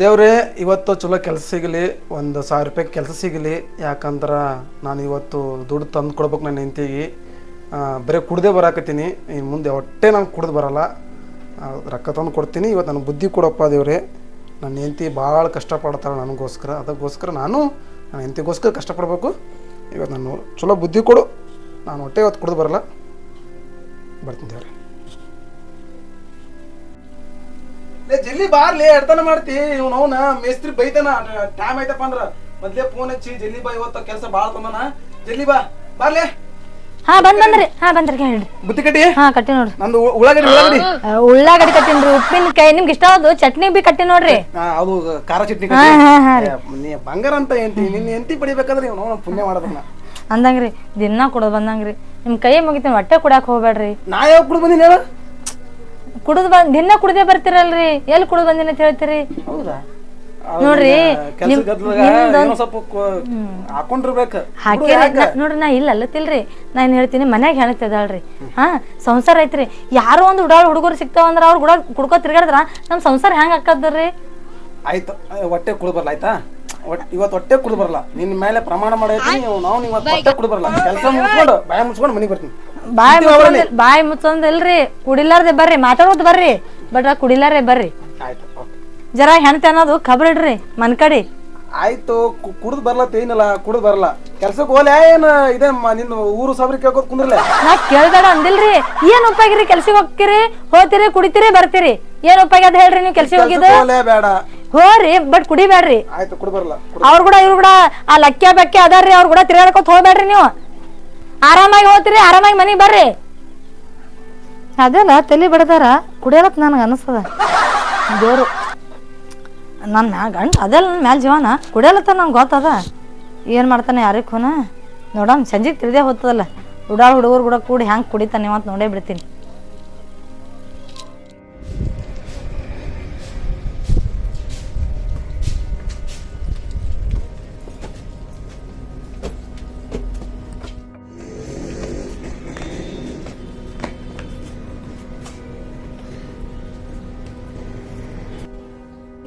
ದೇವ್ರೇ, ಇವತ್ತು ಚಲೋ ಕೆಲಸ ಸಿಗಲಿ, ಒಂದು ಸಾವಿರ ರೂಪಾಯಿ ಕೆಲಸ ಸಿಗಲಿ, ಯಾಕಂದ್ರೆ ನಾನು ಇವತ್ತು ದುಡ್ಡು ತಂದು ಕೊಡ್ಬೇಕು ನನ್ನ ಹೆಂಡತಿಗೆ. ಬರೀ ಕುಡ್ದೇ ಬರಾಕತ್ತೀನಿ. ಇನ್ನು ಮುಂದೆ ಹೊಟ್ಟೆ ನಾನು ಕುಡ್ದು ಬರಲ್ಲ. ರೊಕ್ಕ ತಂದು ಕೊಡ್ತೀನಿ. ಇವತ್ತು ನನಗೆ ಬುದ್ಧಿ ಕೊಡಪ್ಪ ದೇವ್ರೆ. ನನ್ನ ಹೆಂಡತಿ ಭಾಳ ಕಷ್ಟಪಡ್ತಾರೆ ನನಗೋಸ್ಕರ. ಅದಕ್ಕೋಸ್ಕರ ನಾನು ನನ್ನ ಹೆಂಡತಿಗೋಸ್ಕರ ಕಷ್ಟಪಡಬೇಕು. ಇವತ್ತು ನಾನು ಚಲೋ ಬುದ್ಧಿ ಕೊಡು. ನಾನು ಹೊಟ್ಟೆ ಇವತ್ತು ಕುಡ್ದು ಬರಲ್ಲ. ಬರ್ತೀನಿ ದೇವ್ರೆ. ಜಲ್ದಿ ಬಾರ್ಲಿ ಎಡ್ತನ ಮಾಡ್ತಿ. ಇವ್ನ ಅವನ ಮೇಸ್ತ್ರಿ ಬೈತಾನ. ಟೈಮ್ ಐತಪ್ಪ ಅಂದ್ರ. ಮೊದ್ಲೇ ಫೋನ್ ಹಚ್ಚಿ ಜಲ್ದಿ ಬಾ ಇವತ್ತ ಕೆಲಸ ಬಾಳ ತಂದನ. ಜಲ್ದಿ ಬಾ ಬಾರ್ಲೆ ಹಾ ಬಂದ್ ಬಂದ್ರಿ. ಹಾ ಬಂದ್ರಿ ಹೇಳ್ರಿ. ಬುತ್ತಿ ಕಟ್ಟಿ. ಹಾ ಕಟ್ಟಿ ನೋಡ್ರಿ. ನಂದು ಉಳ್ಳಾಗಡ್ಡಿ ಉಳ್ಳಾಗಡ್ಡಿ. ಉಳ್ಳಾಗಡ್ಡಿ ಕಟ್ಟಿನ್ರಿ ಉಪ್ಪಿನಕಾಯಿ ನಿಮ್ಗೆ ಇಷ್ಟ ಆಗೋದು ಚಟ್ನಿ ಬಿ ಕಟ್ಟಿ ನೋಡ್ರಿ. ಅದು ಖಾರ ಚಟ್ನಿ ನೀ ಬಂಗಾರ ಅಂತ ಎಂತಿ ನಿನ್ನ ಎಂತಿ ಪಡಿಬೇಕಂದ್ರೆ ಇವನು ಪುಣ್ಯ ಮಾಡೋದನ್ನ ಅಂದಂಗ್ರಿ ದಿನ ಕೊಡೋದು ಬಂದಂಗ್ರಿ. ನಿಮ್ ಕೈ ಮುಗಿತೀನಿ ಹೊಟ್ಟೆ ಕುಡ್ಯಾಕ ಹೋಗ್ಬೇಡ್ರಿ. ನಾ ಯಾವ ಕುಡ್ ಬಂದಿನಿ ಹೇಳ? ಕುಡ್ದು ಬಂದ್ ದಿನ ಕುಡ್ದೇ ಬರ್ತಿರಲ್ರಿ? ಎಲ್ಲಿ ಕುಡ್ದು ಬಂದಿನ ಅಂತ ಹೇಳ್ತೀರಿ? ಹೌದಾ? ನೋಡ್ರಿ, ನಿಮ್- ನಿಮ್ದೊಂದ್- ಹಾಕೊಂಡಿರ್ಬೇಕು. ಹಾಕಿ ನೋಡ್ರಿ ನಾ ಇಲ್ಲ ಅಲ್ಲತಿಲ್ರಿ ನಾ ಏನ್ ಹೇಳ್ತೀನಿ ಮನ್ಯಾಗ ಹೇಳ್ತಿದ್ದಾಳ್ರಿ ಹಾ ಸಂಸಾರ ಐತ್ರಿ. ಯಾರೋ ಒಂದು ಉಡಾಳ ಹುಡುಗರು ಸಿಗ್ತಾವ ಅಂದ್ರ ಅವ್ರ ಕೂಡ ಕುಡ್ಕೋ ತಿರ್ಗಾಡಿದ್ರ ನಮ್ ಸಂಸಾರ ಹೆಂಗ್ ಹಾಕದ್ರಿ ಆಯ್ತು ಆ, ಹೊಟ್ಟೆ ಕುಡ್ದು ಬರಲ್ಲ ಆಯ್ತಾ? ಒಟ್- ಇವತ್ತು ಹೊಟ್ಟೆ ಕುಡ್ದು ಬರಲ್ಲ ನಿನ್ನ ಮೇಲೆ ಪ್ರಮಾಣ ಮಾಡೈತಿ ನಾವು ಇವತ್ತು ಹೊಟ್ಟೆ ಕುಡ್ದು ಬರಲ್ಲ ಕೆಲಸ ಮುಗಿಸ್ಕೊಂಡು ಬಾಯ ಮುಗಿಸ್ಕೊಂಡು ಮನೆಗೆ ಬರ್ತೀನಿ. ಬಾಯ್ ಮುಚ್ಚೊಂದ್ ಬಾಯ್ ಮುಚ್ಚೊಂದಿಲ್ರಿ ಕುಡಿಲಾರ್ದೆ ಬರ್ರಿ ಮಾತಾಡೋದ್ ಬರ್ರಿ. ಬಟ್ ಕುಡಿಲಾರ್ದೆ ಬರ್ರಿ. ಆಯ್ತು ಜರ ಹೆಣ್ತಿ ಅನ್ನೋದು ಖಬರ್ ಇಡ್ರಿ ಮನ್ ಕಡಿ. ಆಯ್ತು ಕುಡ್ದು ಬರ್ಲತ್ತ ಏನಿಲ್ಲ ಕುಡ್ದು ಬರಲ್ಲ ಕೆಲ್ಸಕ್ಕೆ ಹೋಲೆ ಏನು ಇದೇ ನಿನ್ನ ಊರು ಸಾಬ್ರಿ ಕೇಳ್ಕೊತ ಕುಂದ್ರಲೆ? ನಾ ಕೇಳ್ಬೇಡ ಅಂದಿಲ್ರಿ. ಏನ್ ಉಪ್ಪಾಗಿರಿ ಕೆಲ್ಸಕ್ಕೆ ಹೋಗ್ತೀರಿ? ಹೋಗ್ತೀರಿ ಕುಡಿತೀರಿ ಬರ್ತೀರಿ. ಏನ್ ಉಪ್ಪಾಗ್ಯದ ಹೇಳ್ರಿ ನೀವು ಕೆಲ್ಸಕ್ಕೆ ಹೋಗಿದ್ದು? ಹೋಲೆ ಬೇಡ. ಹೋರಿ ಬಟ್ ಕುಡಿಬೇಡ್ರಿ. ಆಯ್ತು ಕುಡ್ ಬರಲ್ಲ ಅವ್ರ ಕೂಡ ಇವ್ರು ಕೂಡ ಆ ಲಕ್ಕ್ಯ ಬೆಕ್ಕೆ ಅದಾರ್ರಿ ಅವ್ರ ಕೂಡ ತಿರ್ಗಾಡ್ಕೊತ ಹೋಗ್ಬೇಡ್ರಿ ನೀವು. ಆರಾಮಾಗಿ ಹೋಗ್ತೀರಿ, ಆರಾಮಾಗಿ ಮನೆಗೆ ಬರ್ರಿ. ಅದೆಲ್ಲ ತಲೆ ಬಡದಾರ? ಕುಡಿಯಲತ್ ನನಗೆ ಅನಿಸ್ತದ. ದೇವ್ರು. ನನ್ನ ಗಂಡ ಅದೆಲ್ಲ ನನ್ನ ಮ್ಯಾಲ ಜೀವನ. ಕುಡಿಯಲತ್ತ ನಂಗೆ ಗೊತ್ತದ. ಏನು ಮಾಡ್ತಾನೆ ಯಾರಿಗೆ ಖೂನ ನೋಡಮ್ ಸಂಜೆಗೆ ತಿಳಿದೇ ಹೋಗ್ತದಲ್ಲ. ಉಡಾಳು ಹುಡುಗರು ಕೂಡ ಕೂಡಿ ಹ್ಯಾಂಗೆ ಕುಡಿತಾನೆ ಅಂತ ನೋಡೇ ಬಿಡ್ತೀನಿ.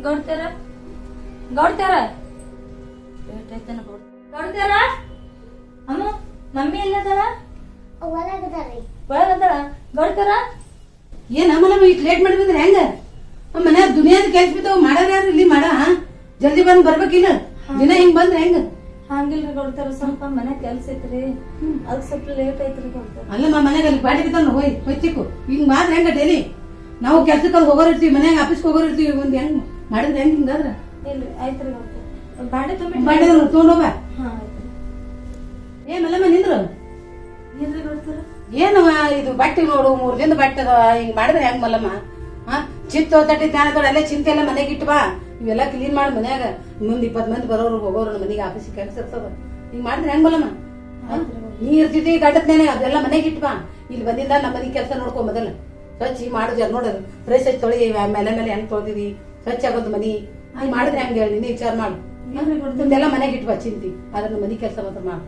ಗೌಡ್ತಾರ? ಗೌಡ್ತಾರ? ಗೌಡ್ತಾರ? ಅಮ್ಮ ಮಮ್ಮಿ ಎಲ್ಲದಾಳ ಒಳಗದಾಳ ಗೌಡ್ತಾರ? ಏನ ಆಮೇಲೆ ಇಟ್ ಲೇಟ್ ಮಾಡಿದ್ರೆ ಹೆಂಗ? ಮನ್ಯಾಗ ದುನಿಯಾದ ಕೆಲ್ಸ ಬಿದ್ದಾವ ಮಾಡಾರ ಯಾರು ಇಲ್ಲಿ ಮಾಡ ಜಲ್ದಿ ಬಂದ್ ಬರ್ಬೇಕಿಲ್ಲ ದಿನ ಹಿಂಗ್ ಬಂದ್ರೆ ಹೆಂಗ? ಹಂಗಿಲ್ರಿ ಗೌಡ್ತಾರ ಸ್ವಲ್ಪ ಮನೆ ಕೆಲ್ಸ ಐತ್ರಿ. ಅದಕ್ಕೆ ಸ್ವಲ್ಪ ಲೇಟ್ ಐತ್ರಿ ಗೌಡ್ತಾರ. ಅಲ್ಲಮ್ಮ ಮನೆಗೆ ಅಲ್ಲಿ ಬಾಡಿ ಬಿದ್ದಾವ ಹೋಯ್ ಹೊಯ್ತಿಕ್ಕು ಹಿಂಗ್ ಮಾಡ್ರಿ ಹೆಂಗ ಡೈಲಿ ನಾವು ಕೆಲ್ಸಕ್ಕೆ ಹೋಗೋರ್ ಇರ್ತೀವಿ ಮನ್ಯಾಗ ಆಫೀಸ್ಗೆ ಹೋಗೋರ್ ಇರ್ತೀವಿ ಒಂದ್ ಹೆಂಗ್ ಮಾಡಿದ್ರೆ ಹೆಂಗ್ ಹಿಂಗಾದ್ರ? ಬಾಂಡೆ ತುಂಬಿ ತೊಗೊಂಡೋಗ ಹಾ ಆಯ್ತ್ರಿ. ಏ ಮಲ್ಲಮ್ಮ ನಿಂದ್ರು? ಏನ್ರಿ ಏನವ ಇದು ಬಟ್ಟೆ ನೋಡು ಮೂರ್ ದಿನ ಬಟ್ಟೆ ಅದಾವ ಹಿಂಗ್ ಮಾಡಿದ್ರೆ ಹೆಂಗ್ ಮಲ್ಲಮ್ಮ? ಹಾ ಚಿತ್ತ ತಟ್ಟಿ ಜ್ಞಾನ ತೊಡ ಅಲ್ಲೇ ಚಿಂತೆ ಎಲ್ಲ ಮನೆಗೆ ಇಟ್ಟು ಬಾ. ಇವೆಲ್ಲ ಕ್ಲೀನ್ ಮಾಡಿ ಮನ್ಯಾಗ. ಮುಂದ್ ಇಪ್ಪತ್ ಮಂದಿ ಬರೋರು ಹೋಗೋರು ಮನೆಗೆ ಆಫೀಸಿಗೆ ಕೆಲಸ ಇರ್ತದ. ಹಿಂಗ್ ಮಾಡಿದ್ರೆ ಹೆಂಗ್ ಮಲ್ಲಮ್ಮ? ನೀ ಇರ್ತಿದ್ದಿ ಗಂಡದ್ನೇನೆ ಅದೆಲ್ಲ ಮನೆಗೆ ಇಟ್ವಾ ಇಲ್ಲಿ ಬಂದಿಂದ ನಮ್ಮ ಮನೆಗೆ ಕೆಲಸ ನೋಡ್ಕೊ ಮೊದಲ. ಸ್ವಚ್ಛ ಮಾಡಿದ್ರೆ ಮಾಡುದು ನೋಡೋದು ಫ್ರೆಶ್ ಹಚ್ಚಿ ತೊಳಿ ಮೇಲೆ ಮೇಲೆ ಹೆಂಗ್ ತೊಳ್ದಿದಿ? ಸ್ವಚ್ಛ ಆಗೋದು ಮನಿ. ಹಿಂಗ್ ಮಾಡಿದ್ರೆ ಹಂಗೆ ಹೇಳಿ ನೀನು ವಿಚಾರ ಮಾಡು. ಎಲ್ಲ ಮನೆಗೆ ಇಟ್ಟು ಬಾ ಚಿಂತಿ. ಅದ್ರ ಮನಿ ಕೆಲಸ ಮಾತ್ರ ಮಾಡು.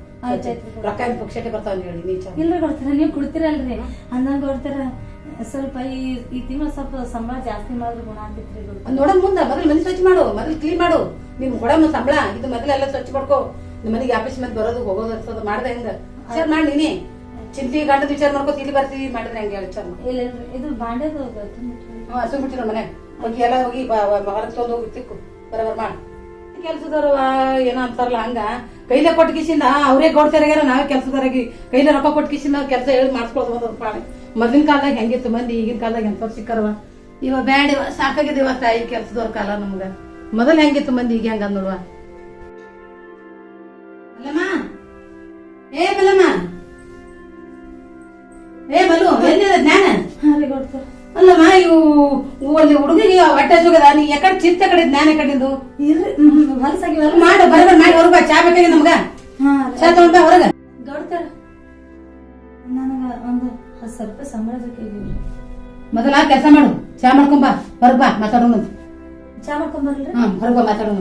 ರೊಕ್ಕ ಏನ್ ಪಕ್ಷಕ್ಕೆ ಬರ್ತಾವ ಹೇಳಿ ನೀ ವಿಚಾರ ಇಲ್ರಿ ಕೊಡ್ತಾರ? ನೀವು ಕೊಡ್ತೀರಲ್ರಿ. ಅಂದಂಗ ಕೊಡ್ತಾರ? ಸ್ವಲ್ಪ ಈ ಈ ತಿಂಗಳ ಸ್ವಲ್ಪ ಸಂಬಳ ಜಾಸ್ತಿ ಮಾಡಿದ್ರೆ ಗುಣ ಆಗ್ತೈತ್ರಿ ಗೌಡ್ತಾರ. ನೋಡ ಮುಂದ ಮೊದಲು ಮನೆ ಸ್ವಚ್ಛ ಮಾಡು ಮೊದಲು ಕ್ಲೀನ್ ಮಾಡು. ನಿಮ್ ಕೊಡಮ್ಮ ಸಂಬಳ ಇದು ಮೊದಲೆಲ್ಲ ಸ್ವಚ್ಛ ಮಾಡ್ಕೋ. ನಿಮ್ಮ ಮನೆಗೆ ಆಫೀಸ್ ಮೇಲೆ ಬರೋದು ಹೋಗೋದು ಇರ್ತದ ಮಾಡ್ದೆ ಹೆಂಗ? ವಿಚಾರ ಮಾಡಿ ನೀನೆ. ಚಿಂತಿ ಗಂಡದ ವಿಚಾರ ಮಾಡ್ಕೋ ಇಲ್ಲಿ ಬರ್ತೀವಿ ಮಾಡಿದ್ರೆ ಹಂಗೆ ವಿಚಾರ ಮಾಡು. ಇಲ್ಲ ಇದು ಬಾಂಡೆದು ಬಿಟ್ಟಿರೋ ಮನೆ. ಹೋಗಿ ಎಲ್ಲ ಹೋಗಿ ಹೊರಗೆ ತೊಗೊಂಡು ಹೋಗಿರ್ತಿಕ್ಕು ಬರೋಬರ್ ಮಾಡಿ. ಏನೋ ಅಂತಾರಲ್ಲ ಹಂಗ. ಕೈಲೆ ಕೊಟ್ಟು ಕಿಸಿಂದ ಅವರೇ ಗೌಡ್ತಾರಾಗ್ಯಾರ ನಾವೇ ಕೆಲ್ಸದಾರಾಗಿ ಕೈಲೇ ರೊಕ್ಕ ಕೊಟ್ಟು ಕಿಸಿಂದ ಕೆಲಸ ಹೇಳಿ ಮಾಡಿಸ್ಕೊಳ್ಬೋದು ಪಾಳೆ. ಮೊದ್ಲಿನ ಕಾಲದಾಗ ಹೆಂಗಿತ್ತು ಮಂದಿ, ಈಗಿನ ಕಾಲದಾಗ ಎಂತ ಸಿಕ್ಕರವ? ಇವ ಬ್ಯಾಡ ಸಾಕಾಗಿದೆ ಇವ ತಾಯಿ ಕೆಲ್ಸದವ್ರ ಕಾಲ ನಮ್ಗ. ಮೊದಲ್ ಹೆಂಗಿತ್ತು ಮಂದಿ, ಈಗ ಹೆಂಗ ನೋಡುವ? ಏ ಬಲಮ್ಮ ಏ ಬಲು ಜ್ಞಾನ? ಹಾ ರೀ ಗೌಡ್ತಾರ ಅಲ್ಲಮ್ಮ ಇವು ಒಂದು ಅಲ್ಲಿ ಹುಡುಗಿಗೆ ಹೊಟ್ಟೆ ಸುಗದ ನೀ ಯಾಕಡೆ ಚಿಂತೆ ಕಡೆ ಜ್ಞಾನ ಕಡಿದು. ಇರ್ರಿ. ಹೊಲಸಾಗಿ ಮಾಡು ಬರಬರ್ ಮಾಡಿ ಹೊರಗ ಚಾ ಬೇಕಾಗಿ ನಮ್ಗ. ಚಾ ತಗೊಂಡ್ ಹೊರಗ. ಗೌಡ್ತಾರ ನನಗ ಒಂದು ಹತ್ತು ಸ್ವಲ್ಪ ಸಂಬಳ ಬೇಕಾಗಿವ್ರಿ ಮೊದಲ ಕೆಲಸ ಮಾಡು. ಚಾ ಮಾಡ್ಕೊಂಬಾ ಹೊರಗ್ ಬಾ ಮಾತಾಡೋಣ ಚಾ ಮಾಡ್ಕೊಂಬರ್ಲಿ ಹಾ ಹೊರಗ್ ಬಾ ಮಾತಾಡೋಣ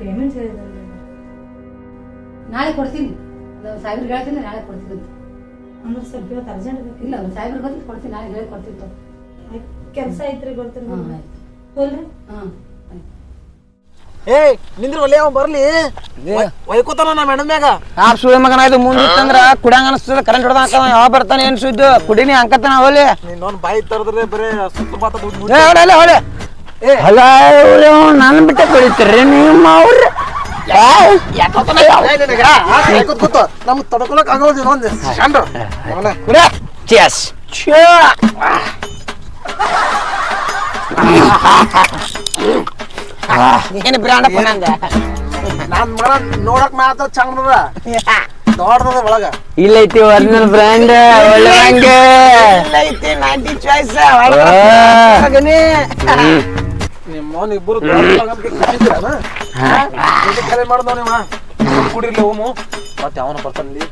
ಪೇಮೆಂಟ್ ಹೇಳಿದ್ರಲ್ಲ ನಾಳೆ ಕೊಡ್ತೀನಿ. ಅದು ಸಾವಿರ ಹೇಳ್ತೀನಿ ನಾಳೆ ಕೊಡ್ತೀನಿ. ಅಂತ ಅಂದ್ರೆ ಸ್ವಲ್ಪ ಇವತ್ತು ಅರ್ಜೆಂಟ್ ಬೇಕು. ಇಲ್ಲ ಒಂದು ಸಾವಿರ ಬಂದು ಕೊಡ್ತೀನಿ ನಾಳೆ ಹೇಳಿ ಕೊಡ್ತೀನಿ ಕೆಲಸ ಆಯ್ತ್, ಐತ್ರಿ ಹಾಂ ಆಯ್ತು. ಹೋಲ್ರಿ ಹಾಂ ನಿಂದ್ರ ಒಲೆ ಬರ್ಲಿ. ಒಯ್ಕೋತಾನ ನಾ ಮೇಡಮ್ ಮ್ಯಾಗ? ಆ ಸೂರ್ಯ ಮಗನ ಮುಂದಿತ್ತಂದ್ರ ಕುಡಂಗ ಅನಿಸ್ತದ ಕರೆಂಟ್ ಹೊಡೆದ ಹಾಕ ಯಾವ ಬರ್ತಾನೆ ಏನ್ ಸುದ್ದು? ಕುಡಿನಿ ಅಂಕತನ ಹೋಲಿ ನೀನ್ ಬಾಯಿ ತರದ್ರೆ ಬರೇ ಸುತ್ತ ಮಾತಾಡ್ ಏ ಹೊಳೆ ಹೊಳೆ ಹೊಲ ನಾನು ಬಿಟ್ಟ ಬೆಳಿತೀರಿ ನಿಮ್ಮ ಅವ್ರ. ನಮ್ ತಡ್ಕೊಳಕ್ ಆಗೋದು ಇನ್ನೊಂದು ಶಂಡ್ರು. ಅವನ ಕುಡ ಚೆಸ್ ಏನು ಬ್ರಾಂಡ್ ನಂದ ನಾನ್ ಮರ ನೋಡಕ್ ಮಾತ್ರ ಚಂದ್ರ ದೊಡ್ಡದ ಒಳಗ. ಇಲ್ಲೈತಿ ಒರಿಜಿನಲ್ ಬ್ರ್ಯಾಂಡ್ ಒಳ್ಳೆ ಐತಿ ಇಲ್ಲೈತಿ ನೈಂಟಿ ಚಾಯ್ಸ್ ಮೌನ್ ಇಬ್ಬರು ಕರೆ ಮಾಡ್ದವ ನೀವ ಕುಡಿರ್ಲಿ ಹೋಮು ಮತ್ತೆ ಅವನು ಬರ್ತಾನಲ್ಲಿ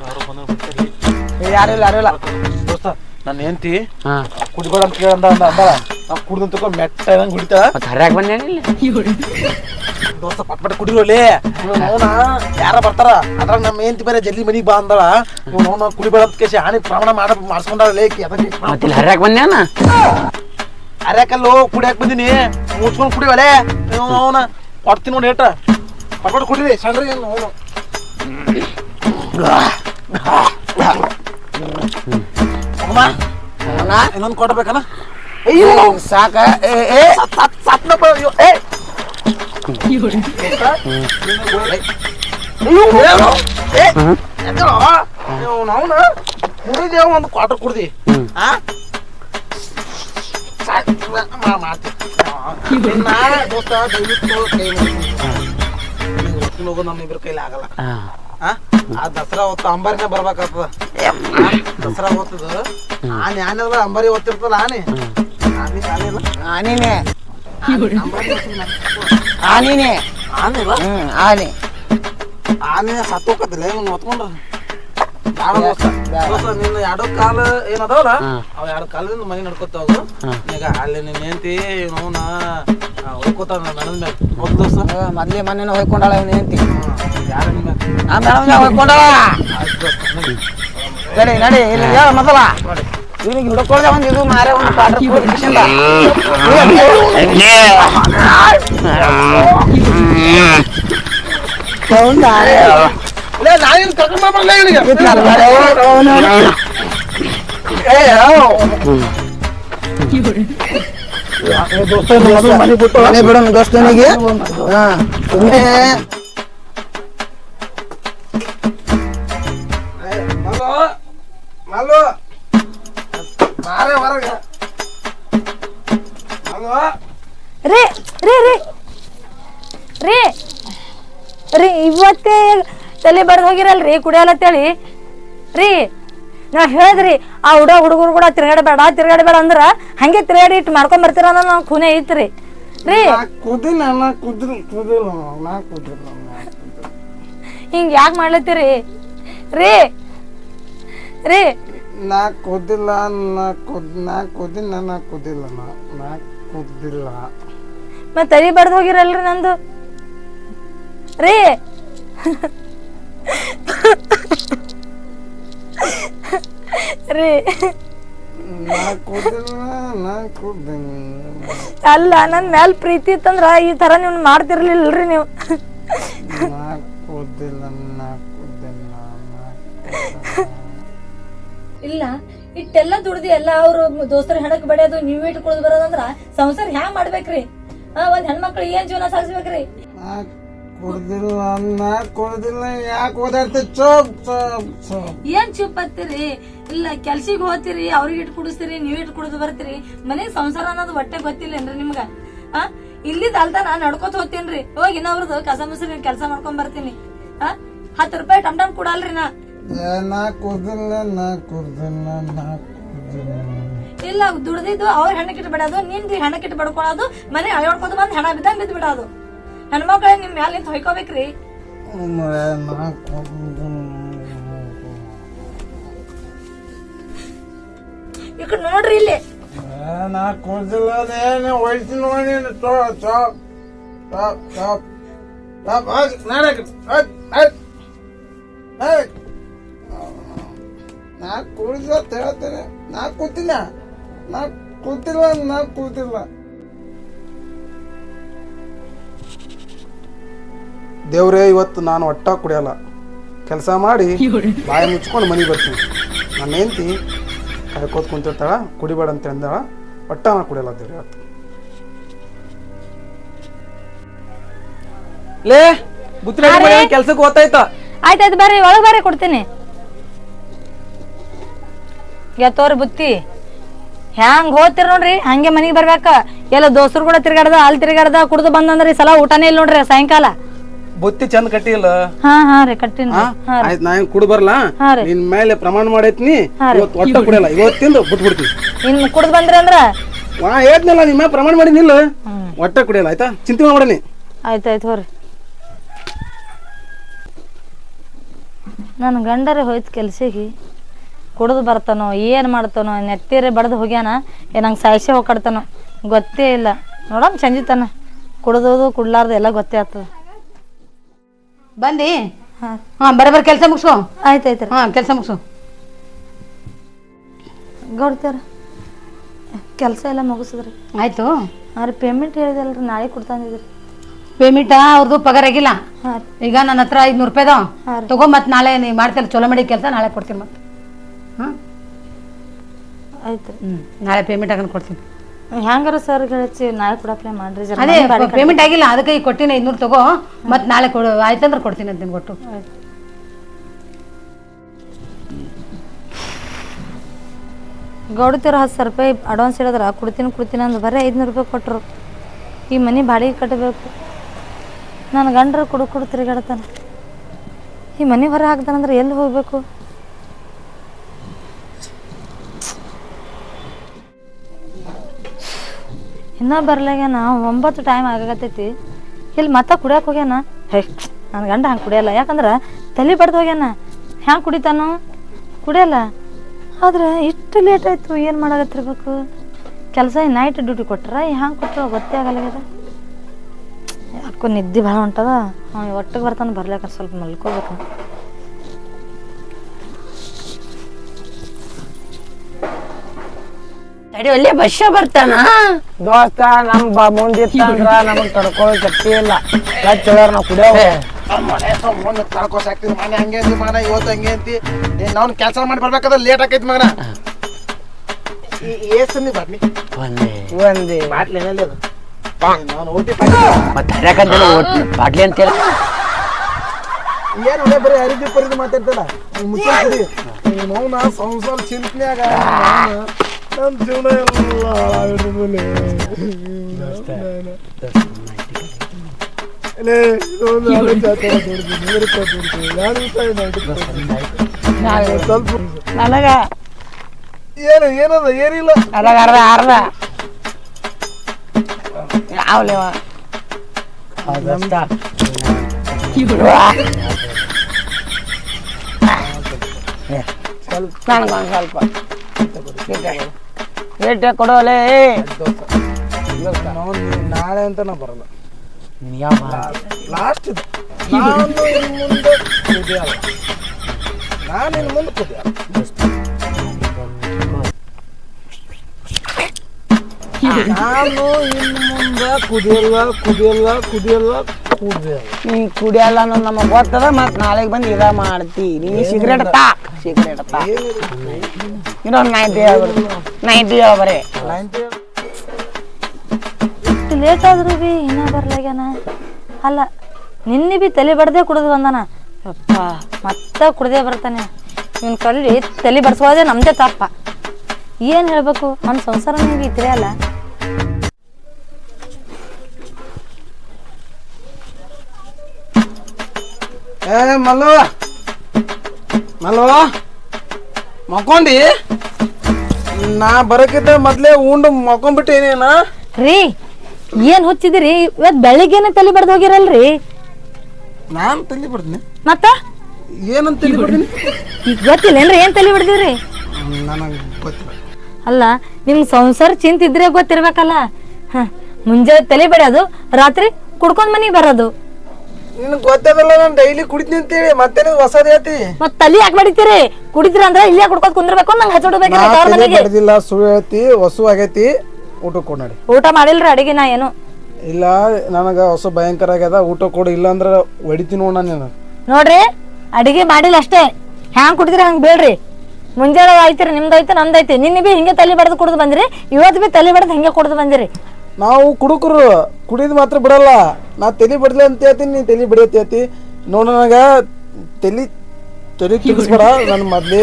ಯಾರು ಬಂದ ಬರ್ತಾರಲ್ಲಿ ಯಾರು ಇಲ್ಲ ಯಾರು ಇಲ್ಲ. ದೋಸ್ತ ನನ್ನ ಹೆಂಡತಿ ಕುಡಿಬೇಡ ಅಂತ ಕೇಳಂದ ಅಂದ ಅಂದಳ ನಾವು ಕುಡ್ದು ತಕೊ ಮೆಟ್ಟ ಇದಂಗ್ ಕುಡಿತಾ ಹರ್ಯಾಗ ಬಂದೇನಿಲ್ಲ ದೋಸ್ತ ಪಟ್ ಪಟ್ ಕುಡಿರೋಲಿ ಅವನ ಯಾರ ಬರ್ತಾರ? ಅದ್ರಾಗ ನಮ್ಮ ಹೆಂಡತಿ ಬೇರೆ ಜಲ್ದಿ ಮನಿಗ್ ಬಾ ಅಂದಳ. ಅವನ ಕುಡಿಬೇಡ ಅಂತ ಕೇಸಿ ಹಾನಿ ಪ್ರಮಾಣ ಮಾಡ ಮಾಡ್ಸ್ಕೊಂಡಾಳ ಲೇಕಿ ಅದಕ್ಕೆ ಹರ್ಯಾಕ್ ಬಂದೇನ? ಅರ್ಯಾಕಲ್ಲೋ ಕುಡಿಯಾಕ ಬಂದಿನಿ ಮುಚ್ಕೊಂಡ್ ಕುಡಿವಲೆ ಅವನ ಕೊಡ್ತೀನಿ ನೋಡಿ ಏಟ ಪಟ್ ಕುಡಿರಿ ಸಣ್ಣ ಅವನು ಅಮ್ಮ ಇನ್ನೊಂದು ಕೊಡ್ಬೇಕನ ಅಯ್ಯೋ ಸಾಕ ಏ ಏ ಸತ್ ಸತ್ನಪ್ಪ ಅಯ್ಯೋ ಏ ಅವನ ಕುಡಿದೇವ ಒಂದು ಕ್ವಾರ್ಟರ್ ಕುಡ್ದಿ ಆ ಹೋಗೋದು ನಮ್ಮ ಇಬ್ಬರ ಕೈಲಿ ಆಗಲ್ಲ ಆ? ಆ ದಸರಾ ಹೊತ್ತು ಅಂಬಾರಿನ ಬರ್ಬೇಕಾಗ್ತದ. ದಸರಾ ಹೊತ್ತದ. ಆನೆ ಆನೆ ಅಲ್ಲ ಅಂಬಾರಿ ಹೊತ್ತಿರ್ತಲ್ಲ ಆನೆ. ಆನೆ ಆನೆ ಆನೆ ಆನಿನೇ. ಆನೆ ಆನಿ. ಆನೆ ಸತ್ತೋಕತ್ತಿಲ್ಲ ಇವ್ನು ಹೊತ್ಕೊಂಡ್ರ ನಿನ್ನ ಎರಡು ಕಾಲ ಏನದವಲ್ಲ ಅವ ಎರಡು ಕಾಲದಿಂದ ಮನೆ ನಡ್ಕೊತಾವು ಈಗ ಅಲ್ಲಿ ನಿನ್ನ ಹೆಂಡತಿ ಇವನ ನನದ ಹೌದು ದೋಸ್ತ ಮೊದ್ಲೇ ಮನೇನ ಹೋಯ್ಕೊಂಡಾಳ ಇವನು ಹೆಂಡತಿ? ಯಾರ ನಿಮ್ಮ ಮೇಡಮ್ ಹೊಯ್ಕೊಂಡಾಳ? ನಡಿ. ನಡಿ ಇಲ್ಲಿ ಹೇಳ ಮೊದಲ. ಇವನಿಗೆ ಹಿಡ್ಕೊಳ್ದೆ ಒಂದು ಇದು ಮಾರೇ ಒಂದು ಪಾಟ್ರ ಮನೆ ಬಿಟ್ಟು ಮನೆ ಬಿಡೋಣ ದೋಸ್ತನಿಗೆ. ಹಾ ಸುಮ್ಮನೆ ಮಲ್ಲು ಮಲ್ಲು. ಮಾರೇ ಹೊರಗೆ. ಮಲ್ಲು. ರೀ ರೀ ರೀ. ರೀ ರೀ ಇವತ್ತೇ ತಲೆ ಬಡ್ದು ಹೋಗಿರಲ್ರಿ ಕುಡಿಯಲತ್ತೇಳಿ ರೀ ನಾ ಹೇಳಿದ್ರಿ ಆ ಹುಡ ಹುಡುಗರು ಕೂಡ ತಿರ್ಗಾಡಬೇಡ ತಿರ್ಗಾಡಬೇಡ ಅಂದ್ರ ಹಂಗೆ ತಿರ್ಗಾಡಿ ಇಟ್ಟು ಮಾಡ್ಕೊಂಡ್ ಬರ್ತೀರ ಅನ್ನೋ ನಾವು ಖುನೆ ಐತ್ರಿ. ರೀ. ಕುದಿಲ್ಲ ನಾ ಕುದಿಲ್ಲ ಕುದಿಲ್ಲ ನಾ ಕುದಿಲ್ಲ ಹಿಂಗ್ ಯಾಕೆ ಮಾಡ್ಲತ್ತೀರಿ? ರೀ ರೀ. ನಾ ಕುದಿಲ್ಲ ನಾ ಕುದ್ ನಾ ಕುದಿಲ್ಲ ನಾ ಕುದಿಲ್ಲ ನಾ ನಾ ಕುದಿಲ್ಲ ಮತ್ತೆ ತಲೆ ಬಡ್ದು ಹೋಗಿರಲ್ರಿ ನಂದು. ರೀ. ಅಲ್ಲ, ನನ್ ಮ್ಯಾಲ್ ಪ್ರೀತಿ ಇತ್ತಂದ್ರ ಈ ತರ ನೀವು ಮಾಡ್ತಿರ್ಲಿಲ್ರಿ ನೀವು. ಇಲ್ಲ, ಇಟ್ಟೆಲ್ಲ ದುಡ್ದು ಎಲ್ಲ ಅವ್ರು ದೋಸ್ತರ ಹೆಣಕ್ ಬಡಿಯೋದು ನೀವ್ ಇಟ್ಟು ಬರೋದಂದ್ರ ಸಂಸಾರ ಹ್ಯಾಂಗ್ ಮಾಡ್ಬೇಕ್ರಿ? ಆ, ಒಂದ್ ಹೆಣ್ಮಕ್ಳು ಏನ್ ಜೀವನ ಸಾಗಿಸ್ಬೇಕ್ರಿ? ಕುಡ್ದಿಲ್ಲ ನಾ ಕುಡ್ದಿಲ್ಲ ಯಾಕೆ ಓದಾಡ್ತಿ? ಚೋಪ್ ಚೋಪ್ ಚೋಪ್. ಏನ್ ಚುಪ್ ಹತ್ತೀರಿ ಇಲ್ಲ ಕೆಲ್ಸಿಗೆ ಹೋಗ್ತೀರಿ ಅವ್ರಿಗೆ ಇಟ್ಟು ಕುಡಿಸ್ತೀರಿ ನೀವ್ ಇಟ್ಟು ಕುಡಿದು ಬರ್ತೀರಿ. ಮನೆ ಸಂಸಾರ ಅನ್ನೋದು ಹೊಟ್ಟೆ ಗೊತ್ತಿಲ್ಲೇನ್ರಿ ನಿಮ್ಗ? ಆ? ಇಲ್ಲಿದ್ ಅಲ್ದ ನಾ ನಡ್ಕೋತ ಹೋಗ್ತೀನ್ರಿ. ಹೋಗಿ ಇನ್ನೊಬ್ರದ್ದು ಕಸ ಮುಸ್ರಿ ಕೆಲಸ ಮಾಡ್ಕೊಂಡ್ ಬರ್ತೀನಿ. ಆ? ಹತ್ತು ರೂಪಾಯಿ ಟಮ್ ಟಮ್ ಕೊಡಲ್ರಿ ನಾ. ಏ, ನಾ ನಾ ಕುಡ್ದಿಲ್ಲ ನಾ ಕುಡ್ದಿಲ್ಲ. ಇಲ್ಲ ದುಡ್ದಿದ್ದು ಅವ್ರ ಹೆಣ್ಣಕ್ಕಿಟ್ಟು ಬಿಡೋದು ನಿಂದು ಹೆಣ್ಣಕ್ಕಿಟ್ಟು ಬಡ್ಕೊಳ್ಳೋದು ಮನೆ ಅಳೋಡ್ಕೊಂಡು ಬಂದು ಹೆಣ ಬಿದ್ದಂಗೆ ಬಿದ್ದು ಬಿಡೋದು ಹೆಣ್ಮಕ್ಳ ನಿಮ್ ಮ್ಯಾಲ ನಿಂತ ಹೊಯ್ಕೋಬೇಕ್ರಿ. ಈಗ ನೋಡ್ರಿ ಇಲ್ಲಿ. ನಾ ಕುಡ್ದಿಲ್ಲ ನೀನು ಹೊಯ್ತೀನಿ ನೋಡಿ ಟಾಪ್ ಟಾಪ್ ಟಾಪ್ ಟಾಪ್ ಟಾಪ್ ಹಾಕ್ ನಾಡಕ್ ಹಾಕ್ ಹಾಕ್ ಹಾಕ್ ನಾ ಕುಡ್ದ ಹೇಳ್ತೇನೆ ನಾ ಕೂತಿನ ನಾ ಕೂತಿಲ್ಲ ನಾ ಕೂತಿಲ್ಲ ದೇವ್ರೇ ಇವತ್ತು ನಾನು ಒಟ್ಟ ಕುಡಿಯಲ್ಲ. ಕೆಲಸ ಮಾಡಿ ಬಾಯಿ ಮುಚ್ಕೊಂಡು ಮನೆಗೆ ಬರ್ತೀನಿ. ನನ್ನ ಹೆಂಡತಿ ಕಾಯ್ಕೋತ ಕುಂತಿರ್ತಾಳ ಕುಡಿಬೇಡ ಅಂತ ಅಂದಾಳ ಒಟ್ಟ ನಾನು ಕುಡಿಯಲ್ಲ ದೇವ್ರೆ ಇವತ್ತು. ಲೇ ಬುತ್ತಿ ಕೆಲ್ಸಕ್ಕೆ ಓದ್ತಾಯ್ತ ಆಯ್ತಾಯ್ತು ಬರ್ರಿ ಒಳಗೆ ಬರ್ರಿ ಕೊಡ್ತೀನಿ. ಎತ್ತೋರ್ ಬುತ್ತಿ. ಹ್ಯಾಂಗ್ ಹೋಗ್ತಿರ್ ನೋಡ್ರಿ? ಹಂಗೆ ಮನಿಗ್ ಬರ್ಬೇಕ. ಎಲ್ಲ ದೋಸ್ತರು ಕೂಡ ತಿರ್ಗಾಡ್ದ ಅಲ್ಲಿ ತಿರ್ಗಾಡ್ದ ಕುಡ್ದು ಬಂದಂದ್ರೆ ಈ ಸಲ ಊಟನೇ ಇಲ್ಲ ನೋಡ್ರಿ ಸಾಯಂಕಾಲ. ಬುತ್ತಿ ಚಂದ ಕಟ್ಟಿಲ್ಲ? ಹಾ ಹಾ ರೀ ಕಟ್ಟಿನಿ ಆಯ್ತು ನಾ ಕುಡ್ ಬರಲ್ಲ ನಿನ್ ಮೇಲೆ ಪ್ರಮಾಣ ಮಾಡೈತ್ನಿ ಇವತ್ತು ಒಟ್ಟ ಕುಡಿಯಲ್ಲ. ಇವತ್ತಿಂದ ಬಿಟ್ಬಿಡ್ತೀನಿ ಇನ್ ಕುಡ್ದು ಬಂದ್ರೆ ಅಂದ್ರ? ವಾ ಹೇಳ್ದ್ನಲ್ಲ ನಿಮ್ಮ ಪ್ರಮಾಣ ಮಾಡಿ ನಿಲ್ಲ. ಒಟ್ಟ ಕುಡಿಯಲ್ಲ ಆಯ್ತಾ? ಚಿಂತೆ ಮಾಡ್ಬೇಡಿ. ಆಯ್ತಾಯ್ತು ಹೋರಿ. ನನ್ನ ಗಂಡರೇ ಹೋಯ್ತು ಕೆಲ್ಸಿಗೆ. ಕುಡಿದು ಬರ್ತಾನೋ ಏನು ಮಾಡ್ತಾನೋ ನೆತ್ತಿರೆ ಬಡ್ದು ಹೋಗ್ಯಾನ ಏ ನಂಗೆ ಸಾಯಿಸಿ ಹೋಗ್ಕಡ್ತಾನೋ ಗೊತ್ತೇ ಇಲ್ಲ. ನೋಡಮ್ ಸಂಜಿತನ ಕುಡ್ದೋದು ಕುಡ್ಲಾರ್ದು ಎಲ್ಲ ಗೊತ್ತೇ ಆಗ್ತದೆ. ಬಂದಿ? ಹಾಂ. ಹಾ ಬರೋಬ್ಬರ ಕೆಲಸ ಮುಗಿಸು ಆಯ್ತಾಯ್ತು ರೀ. ಹಾಂ ಕೆಲಸ ಮುಗಿಸು ಗೌಡ್ತಾರ ಕೆಲಸ ಎಲ್ಲ ಮುಗಿಸಿದ್ರಿ. ಆಯಿತು. ಹಾಂ ರೀ ಪೇಮೆಂಟ್ ಹೇಳಿದಲ್ರಿ ನಾಳೆ ಕೊಡ್ತಾನಿದ್ರಿ ಪೇಮೆಂಟ್ ಅವ್ರದ್ದು ಪಗಾರ ಆಗಿಲ್ಲ. ಹಾಂ ರೀ. ಈಗ ನನ್ನ ಹತ್ರ ಐದುನೂರು ರೂಪಾಯಿದ ಹಾಂ ರೀ. ತಗೋ ಮತ್ತೆ ನಾಳೆ ನೀವು ಮಾಡ್ತಿಲ್ಲ ಚಲೋ ಮಾಡಿ ಕೆಲಸ ನಾಳೆ ಕೊಡ್ತೀನಿ ಮತ್ತೆ. ಹಾಂ? ಆಯ್ತು ರೀ. ಹ್ಞೂ ನಾಳೆ ಪೇಮೆಂಟ್ ಹಾಕೊಂಡು ಕೊಡ್ತೀನಿ. ಹೆಂಗಾರ ಸರ್ ಹಚ್ಚಿ ನಾಳೆ ಅಪ್ಲೈ ಮಾಡ್ರಿ ಜರ. ಅದೇ ಮನೆ ಬಾಡಿಗೆ ಪೇಮೆಂಟ್ ಆಗಿಲ್ಲ ಅದಕ್ಕೆ ಈಗ ಕೊಟ್ಟಿನ ಐದ್ನೂರು ತಗೋ. ಮತ್ತೆ ನಾಳೆ ಕೊಡು ಆಯ್ತಂದ್ರೆ ಕೊಡ್ತೀನಿ ಅಂತ ನಿಮ್ಗೆ ಕೊಟ್ಟು ಗೌಡತಿರ ಹತ್ತು ಸಾವಿರ ರೂಪಾಯಿ ಅಡ್ವಾನ್ಸ್ ಹೇಳಿದ್ರ ಕೊಡ್ತೀನಿ ಕೊಡ್ತೀನಿ ಅಂದ್ರೆ ಬರೀ ಐದುನೂರು ರೂಪಾಯಿ ಕೊಟ್ಟರು ಈ ಮನೆ ಬಾಡಿಗೆ ಕಟ್ಟಬೇಕು ನನ್ನ ಗಂಡರು ಕುಡು ಕುಡು ತಿರುಗಾಡ್ತಾನೆ. ಈ ಮನೆ ಹೊರ ಹಾಕ್ತಾನಂದ್ರೆ ಎಲ್ಲಿ ಹೋಗ್ಬೇಕು? ಇನ್ನೂ ಬರ್ಲಾಗ್ಯಾನ ಒಂಬತ್ತು ಟೈಮ್ ಆಗಾಕತ್ತೈತಿ. ಇಲ್ಲಿ ಮತ್ತೆ ಕುಡಿಯಕ್ಕೆ ಹೋಗ್ಯಾನ? ಹೇ ನನ್ನ ಗಂಡ ಹಂಗೆ ಕುಡಿಯಲ್ಲ. ಯಾಕಂದ್ರೆ ತಲೆ ಬಡ್ದು ಹೋಗ್ಯಾನ. ಹ್ಯಾಂಗೆ ಕುಡಿತಾನು? ಕುಡಿಯಲ್ಲ. ಆದ್ರೆ ಇಷ್ಟು ಲೇಟ್ ಆಯ್ತು, ಏನು ಮಾಡಾಕತ್ತಿರ್ಬೇಕು? ಕೆಲಸ ನೈಟ್ ಡ್ಯೂಟಿ ಕೊಟ್ರ ಹ್ಯಾಂಗೆ ಕೊಟ್ಟರು ಗೊತ್ತೇ ಆಗಲ್ಲ ಯಾಕೋ ನಿದ್ದೆ ಭಾಳ ಹೊಂಟದ. ಹಾಂ ಒಟ್ಟಿಗೆ ಬರ್ತಾನೆ ಬರ್ಲಾಕ ಸ್ವಲ್ಪ ಮಲ್ಕೋಬೇಕು. ತಡಿ ಒಳ್ಳೆ ಬಸ್ಸ ಬರ್ತಾನ? ದೋಸ್ತ ನಮ್ ಬ ಮುಂದಿತ್ತ ಅಂದ್ರ ನಮಗ್ ತಡ್ಕೊಳ್ಳೋ ಶಕ್ತಿ ಇಲ್ಲ. ಲಚ್ ನಾವು ನಾವ್ ಕುಡಿಯೋ ಮುಂದೆ ಕಳ್ಕೊಸ್ ಆಗ್ತೀವಿ ಮನೆ ಹಂಗೆ ಅಂತಿ ಮಗನ ಇವತ್ತು ಹಂಗೆ ಅಂತಿ ನಾವು ಕೆಲಸ ಮಾಡಿ ಬರ್ಬೇಕಾದ್ರೆ ಲೇಟ್ ಆಕೈತಿ ಮಗನ. ಏಸಂದಿ ಬರ್ಲಿ. ಒಂದೇ. ಬಾಟ್ಲಿ ಏನಲ್ಲಿ ಅದು ನಾನು ಓಟಿ ಮತ್ತೆ ಬಾಟ್ಲಿ ಬಾಟ್ಲಿ ಅಂತೇಳಿ ಏನು ಒಳ್ಳೆ ಬರೀ ಅರಿದಿ ಪರಿದಿ ಮಾತಾಡ್ತಲ್ಲ ಮುಚ್ಚಿ ಕುಡಿ. ಮೌನ ಸಂಸಾರ ಚಿಂತನ್ಯಾಗ. ನನ್ನ ಜೀವನ ಎಲ್ಲ. ಸ್ವಲ್ಪ ನನಗ ಏನು ಏನದ? ಏನಿಲ್ಲ. ನನಗ ಅರ್ಧ ಅರ್ಧ. ಯಾವ್ಲೇವ ನನಗೊಂದು ಸ್ವಲ್ಪ. ಏಟೆ ಕೊಡೋಲೆ ನಾವು ನಾಳೆ ಅಂತ ನಾ ಬರಲ್ಲ. ಲಾಸ್ಟ್ ಇದು. ನಾನು ಇನ್ ಮುಂದೆ ಕುದಿಯಲ್ಲ. ನಾನು ಇನ್ನು ಮುಂದೆ ಕುದಿಯಲ್ಲ. ನಾನು ಇನ್ನು ಮುಂದೆ ಕುದಿಯಲ್ಲ ಕುದಿಯಲ್ಲ ಕುದಿಯಲ್ಲ ಕುದಿಯಲ್ಲ. ನೀ ಕುಡಿಯಲ್ಲ ಅನ್ನೋದು ನಮಗ್ ಗೊತ್ತದ ಮತ್ ನಾಳೆಗ್ ಬಂದು ಇದ ಮಾಡ್ತಿ. ನೀ ಸಿಗರೇಟ್ ತಾಕ್ ಸಿಗರೇಟ್ ತಾಕ್ ಇನ್ನೊಂದು ನೈಂಟಿ ನೈಂಟಿ ಲೇಟ್ ಆದ್ರೂ ಬಿ ಇನ್ನೂ ಬರ್ಲಾಗ್ಯಾನ? ಅಲ್ಲ ನಿನ್ನೆ ಬಿ ತಲೆ ಬಡ್ದೆ ಕುಡಿದು ಬಂದಾನ. ಅಪ್ಪ ಮತ್ತೆ ಕುಡ್ದೇ ಬರ್ತಾನೆ. ಇವನ್ ಕಲ್ಲಿ ತಲೆ ಬಡ್ಸ್ಕೊಳ್ಳೋದೇ ನಮ್ದೇ ತಪ್ಪ. ಏನು ಹೇಳ್ಬೇಕು? ನನ್ನ ಸಂಸಾರ ನೀವು ಇದ್ರೆ ಅಲ್ಲ. ಏ ಮಲ್ಲು. ಮಲ್ಲು ಮಕ್ಕೊಂಡಿ ನಾ ಬರಕಿದ್ದ ಮೊದ್ಲೇ ಉಂಡು ಮಕ್ಕೊಂಡ್ಬಿಟ್ಟೇನೇನ ರೀ ಏನು ಹುಚ್ಚಿದಿರಿ ಇವತ್ ಬೆಳಿಗ್ಗೆನೆ ತಲೆ ಬಡ್ದು ಹೋಗಿರಲ್ರಿ. ನಾನು ತಲೆ ಬಿಡ್ತೀನಿ ಮತ್ತ? ಏನಂತ ತಲೆ ಬಿಡ್ತೀನಿ ಈಗ ಗೊತ್ತಿಲ್ಲೇನ್ರಿ ಏನು ತಲೆ ಬಿಡ್ದಿವ್ರಿ ನನಗೆ ಗೊತ್ತಿಲ್ಲ. ಅಲ್ಲ ನಿಮ್ ಸಂಸಾರ ಚಿಂತಿದ್ರೆ ಗೊತ್ತಿರ್ಬೇಕಲ್ಲ. ಹ ಮುಂಜಾನೆ ತಲೆ ಬಿಡೋದು ರಾತ್ರಿ ಕುಡ್ಕೊಂಡ್ ಮನೆಗೆ ಬರೋದು. ನಿನಗೆ ಗೊತ್ತದಲ್ಲ ನಾನು ಡೈಲಿ ಕುಡಿತೀನಿ ಅಂತೇಳಿ. ಮತ್ತೇನು ಹೊಸದ್ ಹೇಳ್ತಿ ಮತ್ ತಲಿ ಯಾಕೆ ಬಡಿತೀರಿ? ಕುಡಿತೀರ ಅಂದ್ರೆ ಇಲ್ಲೇ ಕುಡ್ಕೊತ್ ಕುಂದಿರ್ಬೇಕು ನಂಗೆ ಹಚ್ಚಿಡ್ಬೇಕು ತವ್ರ ತಲೆ ಮನೆಗೆ. ಬಡ್ದಿಲ್ಲ ಸುಳ್ಳು ಹೇಳ್ತಿ ಹೊಸು ಆಗೈತಿ ಊಟ ಕೊಡ್ ನಡಿ. ಊಟ ಮಾಡಿಲ್ರಿ ಅಡಿಗೆ ನಾ ಏನು? ಇಲ್ಲ ನನಗೆ ಹೊಸ ಭಯಂಕರ ಆಗ್ಯದ ಊಟ ಕೊಡು ಇಲ್ಲ ಅಂದ್ರ ಹೊಡಿತೀನಿ ನೋಡ ನೀನು. ನೋಡ್ರಿ ಅಡಿಗೆ ಮಾಡಿಲ್ಲ ಅಷ್ಟೇ. ಹ್ಯಾಂಗ್ ಕುಡಿದ್ರಿ ಹಂಗ್ ಬೇಡ್ರಿ ಮುಂಜಾನೆ ಆಯ್ತಿರಿ ನಿಮ್ದು ಐತಿ ನಮ್ದು ಐತಿ ನಿನ್ನೆ ಬಿ ಹಿಂಗೆ ತಲೆ ಬಡ್ದು ಕುಡ್ದು ಬಂದಿರಿ ಇವತ್ತು ಬಿ ತಲೆ ಬಡ್ದು ಹಿಂಗೆ ಕುಡ್ದು ಬಂದಿರಿ. ನಾವು ಕುಡುಕರು ಕುಡಿದ್ ಮಾತ್ರ ಬಿಡಲ್ಲ. ನಾ ತಲೆ ಬಿಡಲಿ ಅಂತ ಹೇಳ್ತೀನಿ ನೀ ತಲೆ ಬಡಿಯತ್ತೆ ಹೇಳ್ತಿ. ನೋಡ ತಲಿ ತಲೆ ತಲೆ ನಾನು ಮೊದಲೇ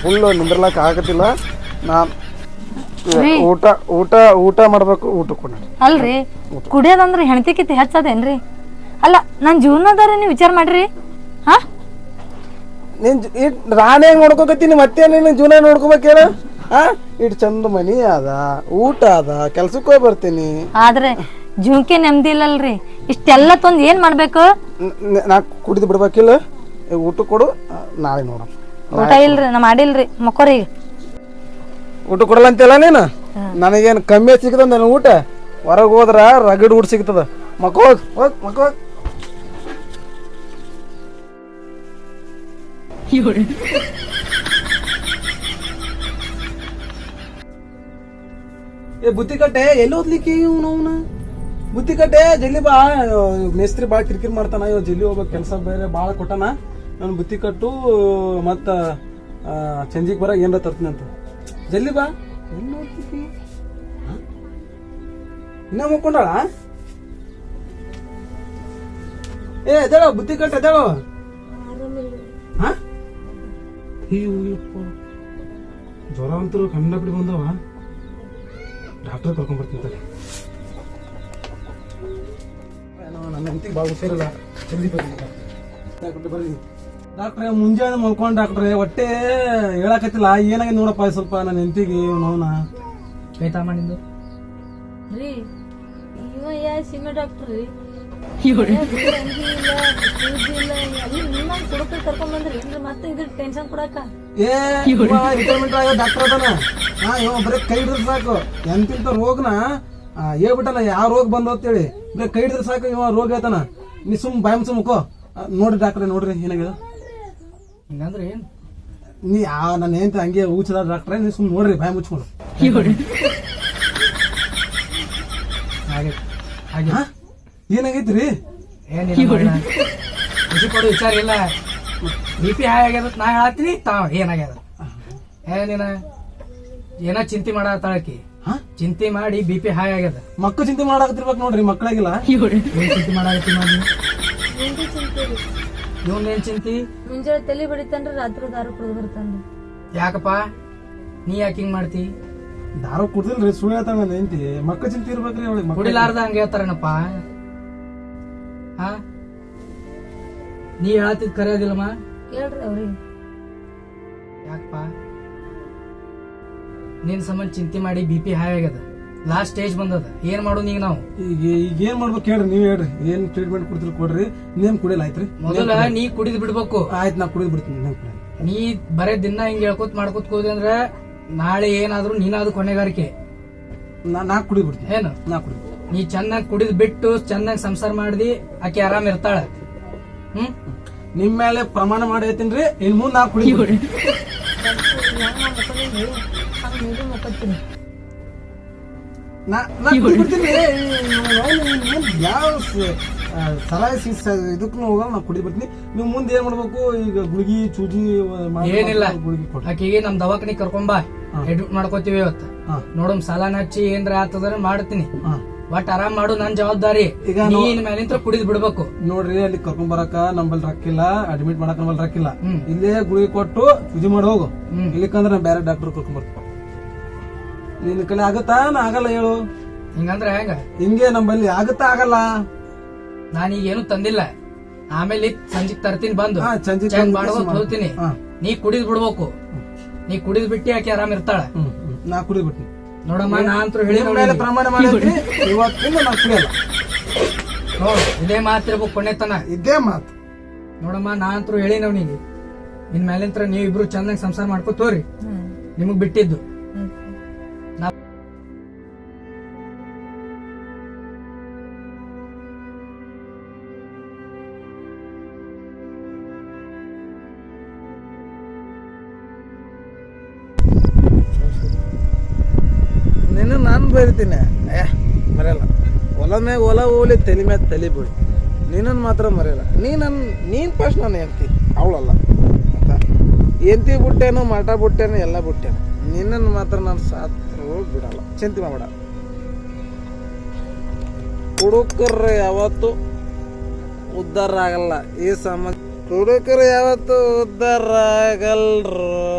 ಫುಲ್ ನಿಂದ್ರಲಕ್ ಆಗತ್ತಿಲ್ಲ. ನಾ ಊಟ ಊಟ ಊಟ ಮಾಡ್ಬೇಕು ಊಟ ಕೊಡ ಅಲ್ರಿ ಕುಡಿಯೋದಂದ್ರೆ ಹೆಣತಿ ಕಿತ್ತಿ ಹೆಚ್ಚದೇನ್ರಿ? ಅಲ್ಲ ನನ್ನ ಜೀವನದಾರ ನೀವು ವಿಚಾರ ಮಾಡ್ರಿ. ಹಾ? ನಿನ್ ರಾಣೆ ಹೆಂಗ್ ನೋಡ್ಕೋಕತ್ತೀನಿ ಮತ್ತೆ ನಿನ್ನ ಜೀವನ ನೋಡ್ಕೋಬೇಕು ಹಾ ಇಟ್ ಚಂದ ಮನಿ ಅದ ಊಟ ಅದ ಕೆಲ್ಸಕ್ಕೆ ಹೋಗಿ ಬರ್ತೀನಿ. ಆದ್ರೆ ಜುಂಕೆ ನೆಮ್ಮದಿ ಇಲ್ಲಲ್ರಿ. ಇಷ್ಟೆಲ್ಲ ತಂದು ಏನ್ ಮಾಡ್ಬೇಕು? ನ- ನ- ನಾ ಕುಡಿದು ಬಿಡ್ಬೇಕಿಲ್ಲ. ಈ ಊಟ ಕೊಡು. ಆ, ನಾಳೆ ನೋಡಮ್ಮ ಊಟ ಇಲ್ರಿ ನಾ ಮಾಡಿಲ್ರಿ. ಮಕ್ಕೋರಿ ಊಟ ಕೊಡಲ್ಲ ಅಂತಿಲ್ಲ ನೀನು? ನನಗೇನು ಕಮ್ಮಿ ಸಿಗ್ತದ ನನ್ನ ಊಟ? ಹೊರಗೆ ಹೋದ್ರ ರಗಡ್ ಊಟ ಸಿಗ್ತದ. ಮಕ್ಕೋ ಹೋಗ್ ಮಕ್ಕೋ ಏ, ಬುತ್ತಿ ಕಟ್ಟೆ, ಎಲ್ಲಿ ಓದ್ಲಿಕ್ಕೆ ಇವ್ನು ಬುತ್ತಿ ಕಟ್ಟೆ, ಜಲ್ಲಿ ಬಾ ಮೇಸ್ತ್ರಿ ಭಾಳ ಕಿರಿಕಿರಿ ಮಾಡ್ತಾನ ಇವ್ ಜಲ್ಲಿ ಹೋಗ್ಬೇಕು, ಕೆಲಸ ಬೇರೆ ಭಾಳ ಕೊಟ್ಟಾನ. ನಾನು ಬುತ್ತಿ ಕಟ್ಟು, ಮತ್ತ ಚಂಜಿಗೆ ಬರ, ಏನರ ತರ್ತೀನಿ ಅಂತ. ಜಲ್ಲಿ ಬಾ. ಎಲ್ಲಿ ಓದ್ಲಿಕ್ಕೆ? ಇನ್ನ ಮುಕ್ಕೊಂಡಾಳ? ಏ ಎದೇಳು ಬುತ್ತಿ ಕಟ್ಟ ಎದೇಳು. ಜ್ವರ ಅಂತೂ ಕಂಡಬಿಡಿ ಬಂದವ. ಡಾಕ್ಟರ್ ಕರ್ಕೊಂಡ್ ಬರ್ತೀನಿ ತಡಿ. ಏನೋ ನನ್ನ ಹೆಂಡತಿಗೆ ಭಾಳ ಹುಷಾರಿಲ್ಲ ಜಲ್ದಿ ಬರ್ರಿ ಡಾಕ್ಟ್ರೆ. ಬರ್ರಿ. ಡಾಕ್ಟ್ರೆ ಮುಂಜಾನೆ ಮಲ್ಕೊಂಡು ಡಾಕ್ಟ್ರೆ ಹೊಟ್ಟೆ ಹೇಳಕತ್ತಿಲ್ಲ. ಏನಾಗಿ ನೋಡಪ್ಪ ಸ್ವಲ್ಪ ನನ್ನ ಹೆಂಡತಿಗೆ ನೋವನ ಕೈತಾ ಮಾಡಿದ್ದು ರೀ ಇವ ಯಾ ಸಿಮೆ ಡಾಕ್ಟರ್ ರೀ? ರಿಟೈರ್ಮೆಂಟ್ ಆಗೋ ಡಾಕ್ಟರ್ ಅದಾನ. ಹಾ ಇವ ಬರೀ ಕೈ ಹಿಡಿದ್ರೆ ಸಾಕು. ಎಂತಿಂತ ರೋಗನ ಹೇಳ್ಬಿಟ್ಟಲ್ಲ ಯಾವ ರೋಗ ಬಂದು ಅಂತೇಳಿ. ಬರೀ ಕೈ ಹಿಡಿದ್ರೆ ಸಾಕು ಇವ ರೋಗ ಹೇಳ್ತಾನ. ನೀ ಸುಮ್ ಬಾಯ್ ಮುಖೋ ನೋಡ್ರಿ ಡಾಕ್ಟ್ರೆ ನೋಡ್ರಿ ಏನಾಗಿದೆ. ಹಿಂಗಂದ್ರೆ ಏನು? ನೀ ಆ ನನ್ನ ಹೆಂಡತಿ ಹಂಗೆ ಊಚದ ಡಾಕ್ಟ್ರೆ ನೀ ಸುಮ್ ನೋಡ್ರಿ ಬಾಯ್ ಮುಚ್ಕೊಂಡು. ಹಾಗೆ ಹಾಗೆ. ಹಾ? ಏನಾಗೈತ್ರಿ? ಏನಿಲ್ಲ ಖುಷಿ ಕೊಡೋ ವಿಚಾರ ಇಲ್ಲ. ಬಿ ಪಿ ಹಾಯ್ ಆಗ್ಯದ ನಾ ಹೇಳತ್ತೀನಿ ತಾವ ಏನಾಗ್ಯದ? ಏನಿನ ಏನ ಚಿಂತೆ ಮಾಡತ್ತಾಳಕಿ ಹಾ? ಚಿಂತೆ ಮಾಡಿ ಬಿ ಪಿ ಹಾಯ್ ಆಗ್ಯದ. ಮಕ್ಕಳು ಚಿಂತೆ ಮಾಡಾಕತ್ತಿರ್ಬೇಕು ನೋಡ್ರಿ ಮಕ್ಕಳಾಗಿಲ್ಲ ಏನ್ ಚಿಂತೆ ಮಾಡಾಕತ್ತಿ ಮಾಡಿ. ಇವನ್ ಏನ್ ಚಿಂತಿ? ಮುಂಜಾನೆ ತಲೆ ಬಡಿತಾನ್ರಿ ರಾತ್ರಿ ದಾರು ಕುಡಿದು ಬರ್ತಾನ್ರಿ. ಯಾಕಪ್ಪ? ನೀ ಯಾಕೆ ಹಿಂಗ್ ಮಾಡ್ತಿ? ದಾರು ಕುಡ್ದಿಲ್ರಿ ಸುಳ್ಳು ಹೇಳ್ತಾನ ಹೆಂಡತಿ. ಮಕ್ಕಳ ಚಿಂತೆ ಇರ್ಬೇಕ್ರಿ ಅವಳಿಗೆ ಕುಡಿಲಾರ್ದ ಹಂಗ ಹೇಳ್ತಾರೇನಪ್ಪ? ಹಾ? ನೀ ಹೇಳತ್ತಿದ್ ಕರೆಯೋದಿಲ್ಲಮ್ಮ ಹೇಳ್ರಿ ಅವ್ರಿಗೆ ಯಾಕಪ್ಪ? ನಿನ್ ಸಂಬಂಧ ಚಿಂತೆ ಮಾಡಿ ಬಿ ಪಿ ಹಾಯ್ ಆಗ್ಯದ. ಲಾಸ್ಟ್ ಸ್ಟೇಜ್ ಬಂದದ. ಏನ್ ಮಾಡೋದು ಈಗ ನಾವು? ಈಗ ಈಗ ಏನ್ ಮಾಡ್ಬೇಕು ಹೇಳ್ರಿ ನೀವ್ ಹೇಳ್ರಿ. ಏನ್ ಟ್ರೀಟ್ಮೆಂಟ್ ಕೊಡ್ತೀರಿ ಕೊಡ್ರಿ. ನೀನ್ ಕುಡಿಯಲ್ಲ ಆಯ್ತ್ರಿ? ಮೊದಲ ನೀ ಕುಡಿದ್ ಬಿಡ್ಬೇಕು. ಆಯ್ತು ನಾ ಕುಡಿದ್ ಬಿಡ್ತೀನಿ ಕುಡಿಯಲ್ಲ ನೀ ಬರೇ ದಿನ ಹಿಂಗ್ ಹೇಳ್ಕೊತ್ ಮಾಡ್ಕೊತ್ ಹೋದೆ ಅಂದ್ರೆ ನಾಳೆ ಏನಾದ್ರೂ ನೀನಾದ್ರು ಕೊನೆಗಾರಿಕೆ. ನಾ ನಾ ಕುಡಿದ್ ಬಿಡ್ತೀನಿ. ಏನು? ನಾ ಕುಡಿದ್ ನೀ ಚೆನ್ನಾಗಿ ಕುಡಿದ್ ಬಿಟ್ಟು ಚೆನ್ನಾಗಿ ಸಂಸಾರ ಮಾಡಿದಿ ಆಕೆ ಆರಾಮ್ ಇರ್ತಾಳ. ಹ್ಮ್? ನಿಮ್ ಮೇಲೆ ಪ್ರಮಾಣ ಮಾಡಿ ಹೇಳ್ತೀನಿ ಇನ್ ಮುಂದ್ ನಾ ಕುಡಿ ಯಾವ ಸ- ಆ, ಸರಾಯಿ ಸಿ- ಸ- ಇದಕ್ಕೂ ಹೋಗಲ್ಲ ನಾ ಕುಡಿದ್ ಬಿಡ್ತೀನಿ. ನೀವು ಮುಂದೆ ಏನ್ ಮಾಡ್ಬೇಕು? ಈಗ ಗುಳಿಗಿ ಚೂಜಿ ಏನಿಲ್ಲ. ಆಕೆಗೆ ನಮ್ ದವಾಖಾನಿ ಕರ್ಕೊಂಬಾ ಎಡ್ಮಿಟ್ ಮಾಡ್ಕೋತೀವಿ ಇವತ್ತು. ನೋಡಮ್ ಸಾಲನ ಹಚ್ಚಿ ಏನ್ರ ಆತದ್ರ ಮಾಡ್ತೀನಿ. ಬಟ್ ಆರಾಮ್ ಮಾಡು ನನ್ ಜವಾಬ್ದಾರಿ. ಈಗ ನೀನ್ ಮೇಲಿಂತ್ರ ಕುಡಿದ್ ಬಿಡ್ಬೇಕು. ನೋಡ್ರಿ ಅಲ್ಲಿ ಕರ್ಕೊಂಡ್ ಬರಕ ನಮ್ಮಲ್ಲಿ ರಕ್ಕಿಲ್ಲ ಅಡ್ಮಿಟ್ ಮಾಡಕ್ ನಮ್ಮಲ್ಲಿ ರಕ್ಕಿಲ್ಲ. ಇಲ್ಲೇ ಗುಳಿ ಕೊಟ್ಟು ಪೂಜೆ ಮಾಡಿ ಹೋಗು. ಇಲ್ಲಿಕಂದ್ರೆ ನಾ ಬೇರೆ ಡಾಕ್ಟರ್ ಕರ್ಕೊಂಡ್ ಬರ್ತೀನಿ. ನಿನ್ನ ಕಲೆ ಆಗತ್ತಾ? ನಾ ಆಗಲ್ಲ ಹೇಳು. ಹಿಂಗಂದ್ರೆ ಹೆಂಗ? ಹಿಂಗೆ ನಮ್ಮಲ್ಲಿ ಆಗತ್ತಾ ಆಗಲ್ಲ? ನಾನೀಗ ಏನು ತಂದಿಲ್ಲ. ಆಮೇಲೆ ಸಂಜಿಕ್ ತರ್ತೀನಿ ಬಂದು. ಚೆಕ್ ಮಾಡ್ಕೊಂಡ್. ಹೋಗ್ತೀನಿ. ನೀ ಕುಡಿದ್ ಬಿಡ್ಬೇಕು. ನೀ ಕುಡಿದ್ ಬಿಟ್ಟಿ ಆಕೆ ಆರಾಮ್ ಇರ್ತಾಳ. ನಾ ಕುಡಿದ್ ಬಿಡ್ತೀನಿ. ನೋಡಮ್ಮ ನಾ ಅಂತೂ ಹೇಳಿ ಪ್ರಮಾಣ ಮಾಡಿ ಇವತ್ತಿಂದ ನಾ ಕುಡಿಯಲ್ಲ ನೋಡ್ ಇದೇ ಮಾತಿರ್ಬೇಕು ಕೊನೆತನ ಇದೇ ಮಾತು. ನೋಡಮ್ಮ ನಾ ಅಂತೂ ಹೇಳಿ ಅವನಿಗೆ ನಿನ್ ಮೇಲಿಂತ್ರ ನೀವಿಬ್ರು ಇಬ್ರು ಚೆನ್ನಾಗಿ ಸಂಸಾರ ಮಾಡ್ಕೋತೋರಿ ನಿಮಗ್ ಬಿಟ್ಟಿದ್ದು. ನಿನ್ನನ್ನು ಬೈತೀನಿ ಏ, ಮರೆಯಲ್ಲ. ಹೊಲ ಮ್ಯಾಗ ಹೊಲ ಹೋಲಿ, ತಲೆ ಮ್ಯಾಗ ತಲೆ ಬೀಳಿ. ನಿನ್ನನ್ನು ಮಾತ್ರ ಮರೆಯಲ್ಲ. ನೀ ನನ್ನ, ನೀನು ಫಸ್ಟ್ ನಾನು ಹೆಂಡ್ತಿ, ಅವಳಲ್ಲ. ಅಂತ ಹೆಂಡ್ತಿ ಬಿಟ್ಟೇನು, ಮಠ ಬಿಟ್ಟೇನು, ಎಲ್ಲ ಬಿಟ್ಟೇನು. ನಿನ್ನನ್ನು ಮಾತ್ರ ನಾನು ಸಾತ್ರು ಬಿಡಲ್ಲ. ಚಿಂತೆ ಮಾಡಬೇಡ. ಹುಡುಕರು ಯಾವತ್ತು ಉದ್ಧಾರ ಆಗಲ್ಲ. ಈ ಸಮಾಜ ಹುಡುಕರು ಯಾವತ್ತು ಉದ್ಧಾರ ಆಗಲ್ರು.